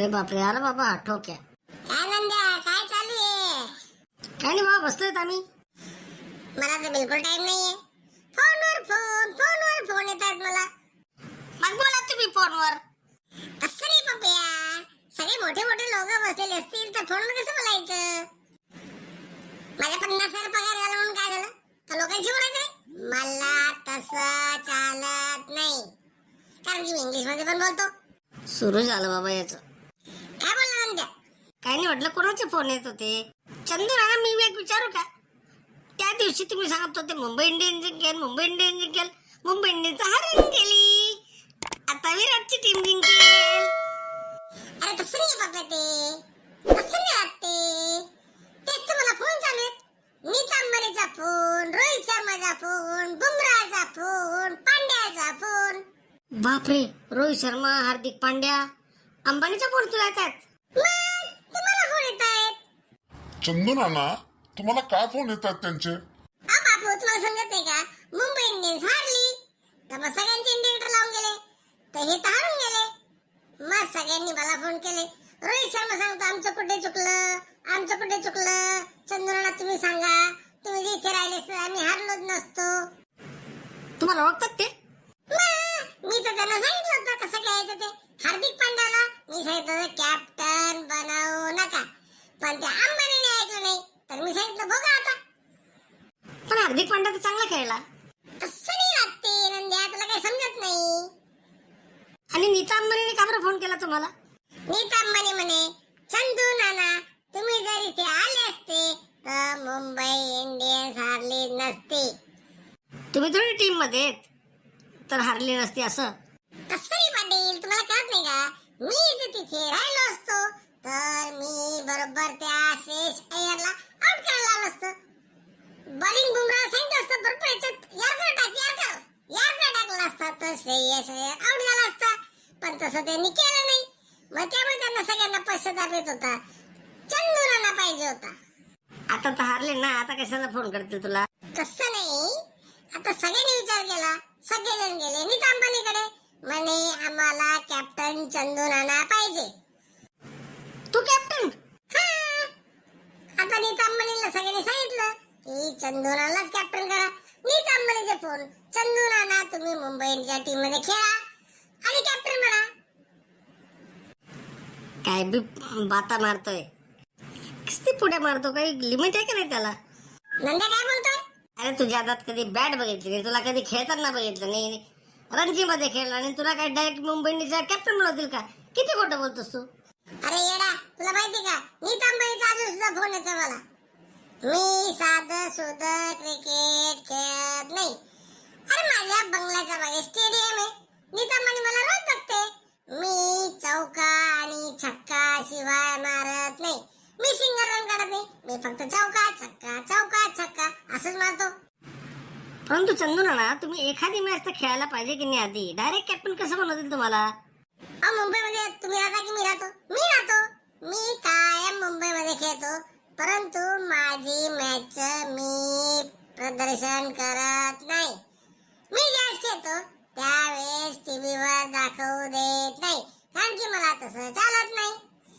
अरे बापरे आला बाबा ठोक्या काय नंद्या काय चालू आहे? काय नाही बाबा बसलोय आम्ही मला तर बिलकुल टाइम नाहीये. फोनवर फोन फोनवर फोन येतात मला. मग बोला तुम्ही फोनवर. असं नाही पप्या. सगळे मोठे मोठे लोक बसलेले असतील तर फोनवर कसं बोलायचं? माझ्या पन्नास हजार पगार झाला म्हणून काय झालं? तर लोकांशी बोलायचं मला तसं चालत नाही. कारण की मी इंग्लिशमध्ये पण बोलतो. सुरू झालं बाबा याचं. काही नाही म्हटलं कोणाचे फोन येत होते? चंदू राणा मी एक विचारू का? त्या दिवशी तुम्ही सांगत होते मुंबई इंडियन्स जिंकेल मुंबई इंडियन्स जिंकेल मुंबई इंडियन्स हरून गेली. आता विराटची टीम जिंकेल. अरे तसं नाही पप्या ते. असं नाही तेच तर मला फोन चालू आहेत. नीत अंबानीचा फोन रोहित शर्माचा फोन बुमराचा फोन पांड्याचा फोन बापरे! रोहित शर्मा हार्दिक पांड्या अंबानीच्या फोन तुला येतात. चंदू नाना तुम्हाला काय फोन येतात त्यांचे? अहो बापू तुम्हाला समजत नाही का? मुंबई इंडियन्स हारली. तर मग सगळ्यांचे इंडिकेटर लावून गेले. तर हे तर हारून गेले. मग सगळ्यांनी मला फोन केले. रोहित शर्मा सांगतो आमचं कुठे चुकलं? आमचं कुठे चुकलं? तुम्ही सांगा. तुम्ही इथे राहिले आम्ही हारलोच नसतो. तुम्हाला ओळखतात ते? मी तर त्यांना सांगितलं होतं कसं ते. हार्दिक पांड्याला. मी सांगितलं कॅप्टन बनवू नका. पण त्या अंबानीने ऐकलं नाही तर मी सांगितलं बघा आता पण हार्दिक पांड्या तर चांगला खेळला. तसं नाही लागते नंद्या तुला काही समजत नाही. आणि नीता अंबानीने का बरं फोन केला तुम्हाला? नीता अंबानी म्हणे चंदू नाना तुम्ही जर इथे आले असते तर मुंबई इंडियन्स हारली नसती. तुम्ही थोडी टीममध्ये आहेत, तर हारली नसती असं. तसं नाही पाटील तुम्हाला कळत नाही का? मी जर तिथे राहिलो असतो तर मी बरोबर त्या शेष अय्यरला आउट करायला आलो असतं. बॉलिंग बुमरा सांगितलं असतं बरोबर याच्यात यार्कर टाक यार्कर यार्कर टाकला असता तर श्रेयस अय्यर आउट झाला असता. पण तसं त्यांनी केलं नाही. मग त्यामुळे त्यांना सगळ्यांना पश्चाताप येत होता. चंदू नाना पाहिजे होता. आता तर हारले ना आता कशाला फोन करतील तुला? तसं नाही. आता सगळ्यांनी विचार केला. सगळेजण गेले. नीता अंबानीकडे. म्हणे आम्हाला कॅप्टन चंदू नाना पाहिजे. तू कॅप्टन हा. आता नीता अंबानीला सगळ्यांनी सांगितलं की चंदू नानालाच कॅप्टन करा. नीता अंबानीचे फोन चंदू नाना तुम्ही मुंबई इंडियनच्या टीममध्ये खेळा. आणि कॅप्टन बना काय बी बाता मारतोय. किती पुढे मारतो काही लिमिट आहे का नाही त्याला? नंदा काय बोलतोय? अरे तुझ्या हातात कधी बॅट बघितली नाही तुला कधी खेळताना बघितलं नाही रणजी मध्ये खेळला आणि तुला काय डायरेक्ट मुंबई इंडियन्सचा कॅप्टन बनवतील का? किती खोटं बोलतोस तू? अरे येडा तुला माहिती का? नीता अंबानीचा अजून सुद्धा फोन येतो मला. मी साधं सुध क्रिकेट खेळत नाही. अरे माझ्या बंगल्याच्या मागे स्टेडियम आहे. नीता अंबानी मला रोज बघते. मी चौका आणि छक्का शिवाय मारत नाही. मी सिंगल रन काढत नाही. मी फक्त चौका छक्का चौका छक्का असंच मारतो. परंतु चंदू ना तुम्ही एखादी मॅच तर खेळायला पाहिजे की नाही आधी? डायरेक्ट कॅप्टन कसं बनवतील तुम्हाला? मुंबईमध्ये तुम्ही राहता की मी राहतो? मी राहतो. मी कायम मुंबईमध्ये खेळतो. परंतु माझी मॅच मी प्रदर्शन करत नाही. मी ज्यावेळेस खेळतो त्यावेळेस टीव्हीवर दाखवू देत नाही. कारण की मला तसं चालत नाही.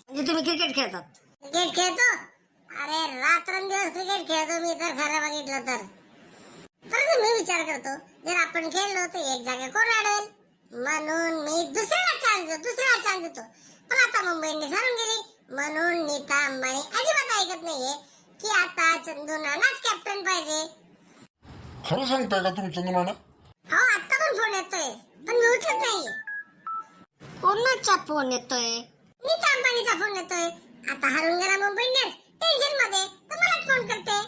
म्हणजे तुम्ही क्रिकेट खेळतात? क्रिकेट खेळतो. अरे रात्रंदिवस क्रिकेट खेळतो मी तर खरं बघितलं तर. परंतु मी विचार करतो जर आपण खेळलो तर एक जागा कोण अडेल म्हणून मी दुसऱ्याला चान्स देतो दुसऱ्याला चान्स देतो. पण आता मुंबई इंडियन्स हारून गेली म्हणून नीता अंबानी अजिबात ऐकत नाहीये की आता चंदू नानाच कॅप्टन पाहिजे. खरं सांगताय का तुम्ही चंदू नाना? हो आता पण फोन येतोय पण मी उचलत नाहीये कोणाचा फोन येतोय? नीता अंबानीचा फोन येतोय आता हरून गेला मुंबई इंडियन्स टेन्शनमध्ये तर मलाच फोन करते.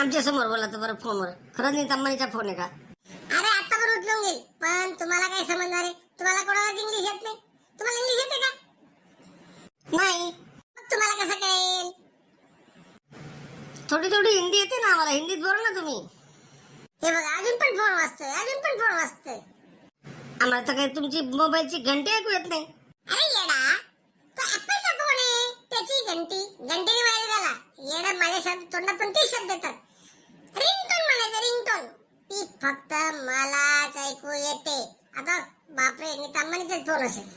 आमच्यासमोर बोला तर बरं फोनवर खरंच नीता अंबानीचा फोन आहे का? अरे आता पण उचलून घेईल. पण तुम्हाला काय समजणार आहे? तुम्हाला कोणालाच इंग्लिश येत नाही? तुम्हाला इंग्लिश येते का? नाही मग तुम्हाला कसं कळेल थोडी थोडी हिंदी येते ना आम्हाला. हिंदीत बोला ना तुम्ही. हे बघा अजून पण फोन वाजतोय अजून पण फोन वाजतोय. आम्हाला तर काही तुमची मोबाईलची घंटी ऐकू येत नाही. अरे येडा तो ऍपलचा फोन आहे. त्याची घंटी घंटीने माहिती झाला येडा माझ्या शब्द तोंडा पण तीच शब्द येतात. रिंगटोन म्हणायचं रिंगटोन ती फक्त मलाच ऐकू येते. आता बापरे नीता फोन असेल.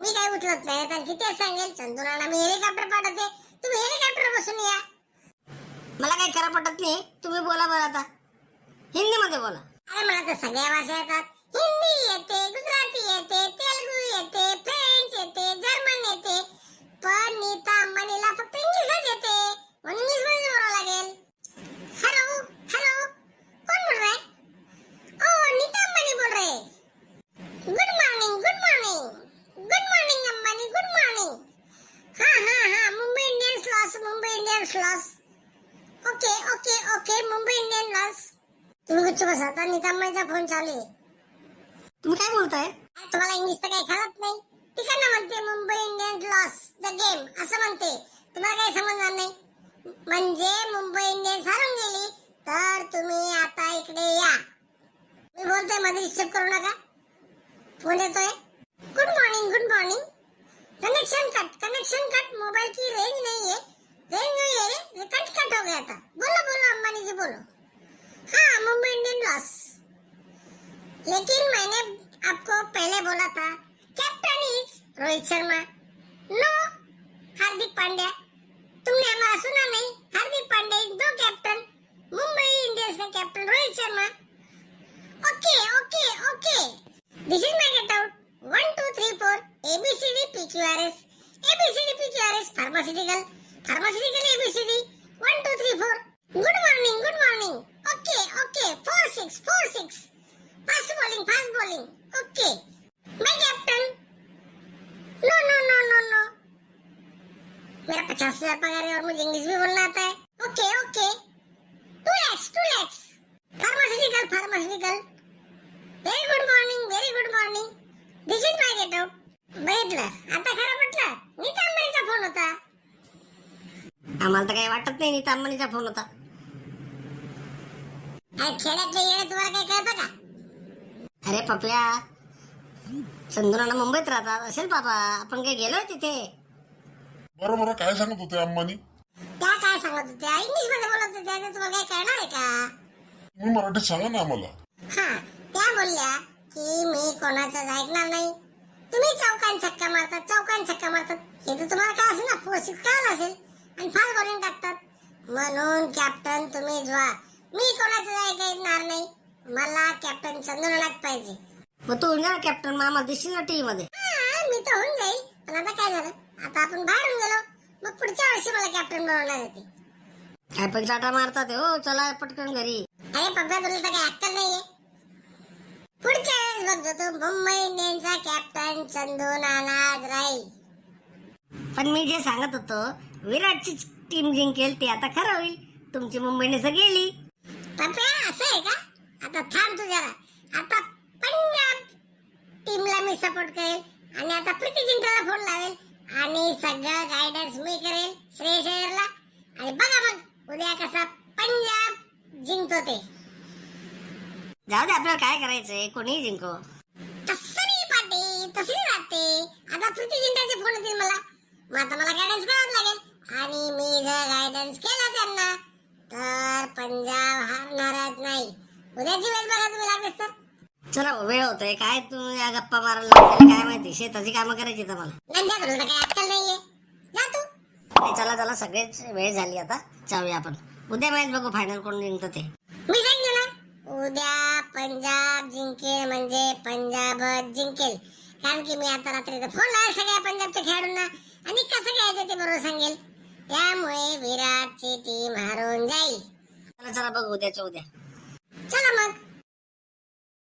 मी काय उचलत नाही तर किती सांगेल चंदू राणा मी हेलिकॉप्टर पाठवते. तुम्ही हेलिकॉप्टर बसून या. मला काही खरं पटत नाही. तुम्ही बोला बरं आता. हिंदीमध्ये बोला. अरे मला तर सगळ्या भाषा येतात. हिंदी येते गुजराती येते तेलगू येते फ्रेंच येते जर्मन येते. पण नीता मनीला फक्त इंग्लिशच येते. म्हणून इंग्लिशमध्ये बोलावं लागेल हॅलो हॅलो कोण बोल रहा है ओ नीता अंबानी बोल रहे good morning good morning good morning Ambani good morning हाँ हाँ हाँ Mumbai Indians loss Mumbai Indians loss okay okay okay Mumbai Indian loss तुम्ही गुच्छ बसा अंबानीचा फोन चालू आहे. तुम्ही काय बोलताय? तुम्हाला इंग्लिश तर काही कळत नाही. तिकडनं म्हणते Mumbai Indians loss the game असं म्हणते. तुम्हाला काही समजणार नाही. म्हणजे मुंबई इंडियन्स हारून गेली. तर तुम्ही आता इकडे या. मी बोलतोयमध्ये डिस्टर्ब करू नका. फोन येतोय. Good morning good morning connection cut connection cut mobile की रेंज नहीं है रेंज नहीं है कट कट हो गया था. बोलो बोलो अंबानी जी बोलो हाँ मुंबई इंडियन लॉस लेकिन मैंने आपको पहले बोला था captain is Rohit Sharma. No Hardik Pandya तुमने हमारा सुना नहीं। Hardik Pandya is no captain Mumbai Indians का captain Rohit Sharma. Okay okay okay. This is my get out one two three four ABCD PQRS ABCD PQRS pharmaceutical pharmaceutical ABCD one two three four good morning good morning okay okay four six four six fast bowling fast bowling okay मैं captain no no no no no मेरा पचास हजार पगार है और मुझे English भी बोलना आता है। Okay okay two lakhs two lakhs pharmaceutical pharmaceutical very good morning very good morning this is my get out बघितलं. आता खरं म्हटलं नीता अंबानीचा फोन होता. आम्हाला तर काही वाटत नाही नीता अंबानीचा फोन होता. अरे खेड्यातले तुम्हाला काही कळतं का? अरे पप्या चंदुराना मुंबईत राहतात. असेल बाबा आपण काही गेलोय तिथे? बरं बरं काय सांगत होते अंबानी? त्या काय सांगत होत्या इंग्लिशमध्ये बोलत होत्या ते तुम्हाला काही कळणार आहे का? तुम्ही मराठीत सांगा ना आम्हाला. हा त्या बोलल्या की मी कोणाचं ऐकणार नाही. तुम्ही चौकान छक्का मारतात चौकान छक्का मारतात. हे तर तुम्हाला काय असेल ना पोषित कळलं असेल? आणि फार बॉलिंग टाकतात. म्हणून कॅप्टन तुम्ही व्हा मी कोणाचं ऐकणार नाही. मला कॅप्टन चंद्रनाथ पाहिजे. मग तू होणार कॅप्टन मामा दिसशील ना टीव्ही मध्ये. हा मी तर होऊन जाईल. पण आता काय झालं? आता आपण बाहेरून गेलो. मग पुढच्या वर्षी मला कॅप्टन बनवणार होते काय पण चाटा मारतात हे, हो चला पटकन घरी. अरे पप्पा तुला तर काही अक्कल नाहीये. पुढच्या वेळेस बघतो तू मुंबई इंडियन्सचा कॅप्टन चंदू नानाज राहील. पण मी जे सांगत होतो विराटची टीम जिंकेल ते आता खरं होईल. तुमची मुंबईने गेली. पप्पा असं आहे का? आता थांब तू जरा. आता पंजाब टीमला मी सपोर्ट करेल आणि आता प्रीती जिंटाला फोन लावेल. आणि सगळं गायडन्स मी करेल श्रेयस अय्यरला. आणि बघा मग उद्या कसा पंजाब जिंकतो ते. जाऊ दे आपल्याला काय करायचंय? कोणीही जिंको. तसं नाही पाटी तशी राहते. आता प्रीती जिंटाचे फोन येतील मला. मग आता मला गायडन्स करावं लागेल. आणि मी जर गायडन्स केला त्यांना तर पंजाब हारणारच नाही. उद्याची वेळ बघा तुम्ही लागेल तर. चला हो, वेळ होतोय. काय तुम्ही या गप्पा मारायला काय माहिती? शेताची कामं करायची तर मला. नंद्या तुला तर काही अक्कल नाहीये. जा तू. नाही, चला चला. सगळेच वेळ झाली आता. जाऊया आपण. उद्या मॅच बघू. फायनल कोण जिंकतं ते. मी सांगितलं ना उद्या पंजाब जिंकेल म्हणजे पंजाब जिंकेल. कारण की मी आता रात्री फोन लावेल सगळ्या पंजाबच्या खेळाडूंना. आणि कसं खेळायचं ते बरोबर सांगेल. त्यामुळे विराटची टीम हारून जाईल. चला चला. बघू. उद्याच्या उद्या. चला मग.